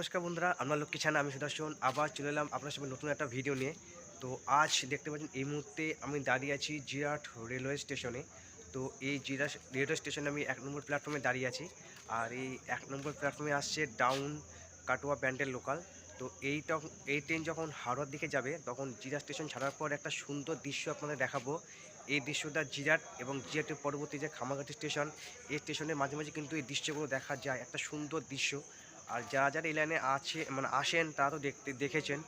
নমস্কার বন্ধুরা, আপনার লক্ষ্মী ছানা, আমি সুদর্শন। আবার চলে এলাম আপনার সঙ্গে নতুন একটা ভিডিও নিয়ে। তো আজ দেখতে পাচ্ছেন, এই মুহূর্তে আমি দাঁড়িয়ে আছি জিরাট রেলওয়ে স্টেশনে। তো এই জিরাট রেলওয়ে স্টেশনে আমি এক নম্বর প্ল্যাটফর্মে দাঁড়িয়ে আছি। আর এই এক নম্বর প্ল্যাটফর্মে আসছে ডাউন কাটোয়া ব্যান্ডেল লোকাল তো এই এই ট্রেন যখন হাওড়ার দিকে যাবে, তখন জিরা স্টেশন ছাড়ার পর একটা সুন্দর দৃশ্য আপনাদের দেখাবো। এই দৃশ্যটা জিরাট এবং জিরাটের পরবর্তী যে খামাঘাটি স্টেশন, এই স্টেশনের মাঝে মাঝে কিন্তু এই দৃশ্যগুলো দেখা যায়। একটা সুন্দর দৃশ্য। আর যারা যারা এই লাইনে আছে মানে আসেন, তারা তো দেখতে, দেখেছেন।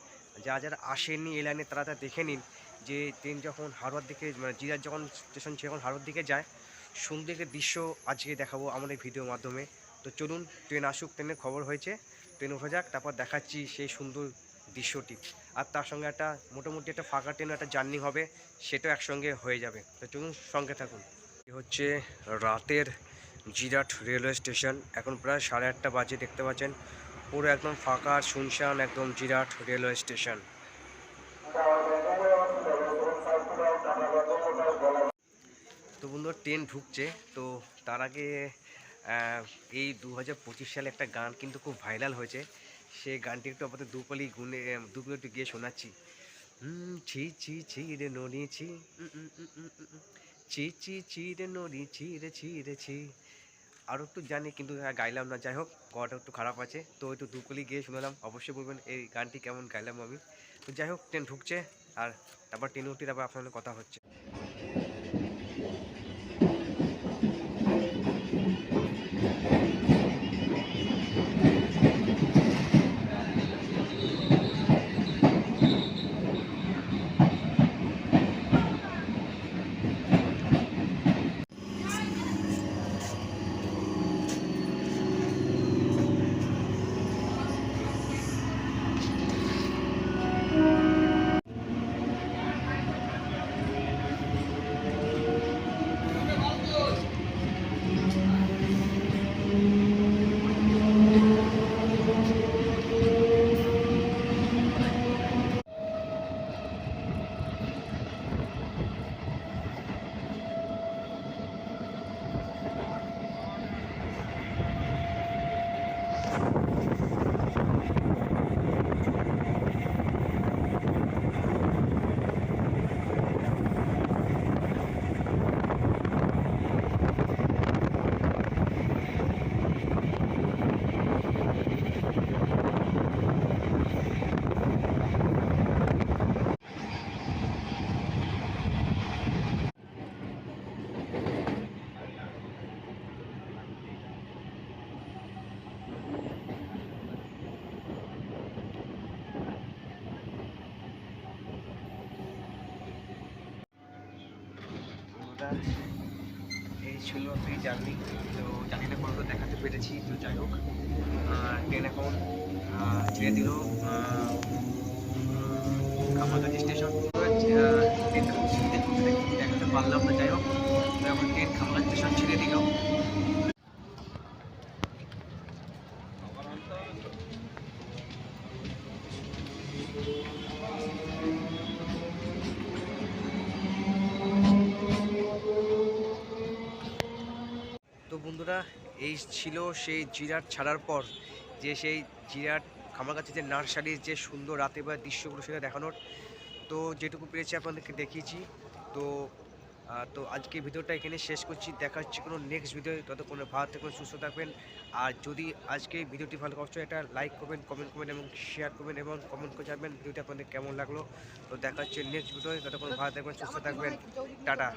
যারা যারা আসেননি এই লাইনে, তারা তা দেখে নিন যে ট্রেন যখন হাওড়ার দিকে মানে জিরার যখন স্টেশন যখন হাওড়ার দিকে যায় সুন্দর দৃশ্য আজকে দেখাবো আমাদের ভিডিওর মাধ্যমে। তো চলুন, ট্রেন আসুক, ট্রেনের খবর হয়েছে। ট্রেন উঠে যাক, তারপর দেখাচ্ছি সেই সুন্দর দৃশ্যটি। আর তার সঙ্গে একটা, মোটামুটি একটা ফাঁকা ট্রেনও একটা জার্নি হবে, সেটাও একসঙ্গে হয়ে যাবে। তো চলুন, সঙ্গে থাকুন। হচ্ছে রাতের জিরাট রেলওয়ে স্টেশন। এখন প্রায় সাড়ে আটটা বাজে, দেখতে পাচ্ছেন। পুরো একদম ফাঁকা শুনশান একদম জিরাট রেলওয়ে স্টেশন। তো বন্ধুরা ট্রেন ঢুকছে। তো তার আগে এই দু হাজার পঁচিশ সালে একটা গান কিন্তু খুব ভাইরাল হয়েছে। সেই গানটি একটু আপাতত দুপালি গুনে দুপুরে একটু গিয়ে শোনাচ্ছি। ছি ছি ছি রে নড়ি ছি। উম, চি চিরে নড়ি ছি রে ছি আর একটু জানি কিন্তু হ্যাঁ গাইলাম না। যাই হোক গলাটা একটু খারাপ আছে। তো একটু দুকলি গিয়ে শুনলাম। অবশ্যই বলবেন এই গানটি কেমন গাইলাম আমি? তো যাই হোক ট্রেন ঢুকছে। আর তারপর ট্রেনে উঠে তারপর আপনার কথা হচ্ছে। বন্ধুরা, এই ছিল সেই জার্নি। তো জার্নিটা পর্যন্ত দেখাতে পেরেছি তো যাই হোক ট্রেন এখন ছেড়ে দিল কামারগাছি স্টেশন এই ছিল সেই জিরাট ছাড়ার পর যে সেই জিরাট খামারগাছি যে নার্সারির যে সুন্দর রাতে বা দৃশ্যগুলো সেটা দেখানোর। তো যেটুকু পেরেছি আপনাদেরকে দেখিয়েছি। তো তো আজকে ভিডিওটা এখানে শেষ করছি। দেখা হচ্ছে কোনো নেক্সট ভিডিও ততক্ষণে ভালো থাকবেন, সুস্থ থাকবেন। আর যদি আজকে ভিডিওটি ভালো অবশ্যই এটা লাইক করবেন কমেন্ট করবেন এবং শেয়ার করবেন এবং কমেন্ট করে যাবেন ভিডিওটা আপনাদের কেমন লাগল। তো দেখা হচ্ছে নেক্সট ভিডিও ততক্ষণ ভালো থাকবেন, সুস্থ থাকবেন। টাটা।